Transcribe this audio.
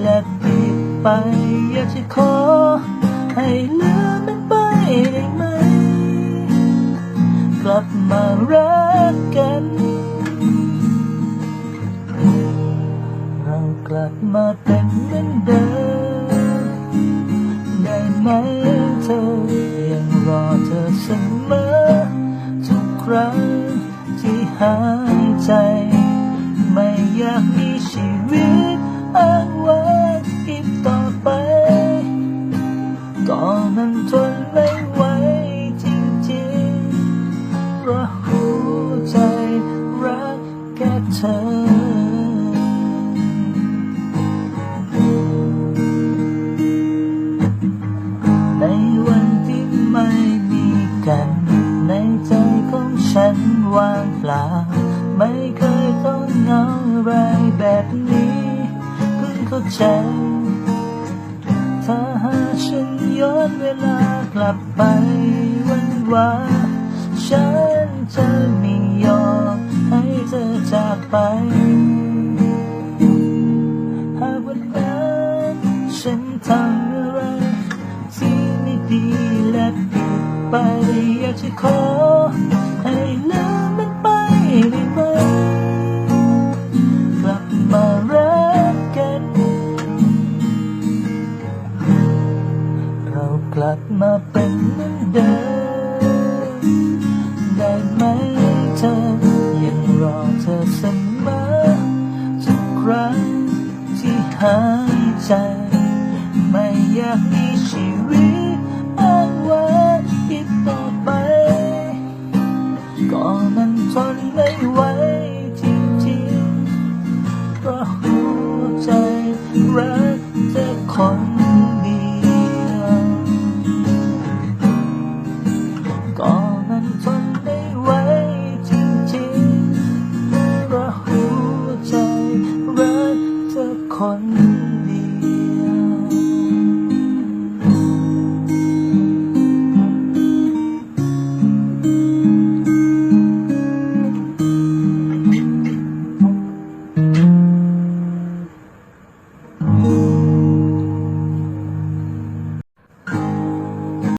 และผิดไป อยากจะขอ ให้ลืมมันไปได้ไหม กลับมารักกัน เรากลับมาเป็นเหมือนเดิมได้ไหมเธอ ยังรอเธอเสมอทุกครั้ง นี้เพิ่งเข้าใจ ถ้าหากฉันย้อนเวลากลับไปวันวานฉันจะไม่ยอมให้เธอจากไป หากวันนั้นฉันทำอะไรที่ไม่ดีและผิดไป อยากจะขอให้ลืมมันไปได้ไหม ลับมาเป็นเหมือนเดิมได้ไหมเธอยังรอเธอเสมอทุกครั้งที่หายใจ ไม่อยากมีชีวิตอ้างว้างอีกต่อไปก็มันทนไม่ไหวจริงๆเพราะหัวใจรักเธอคน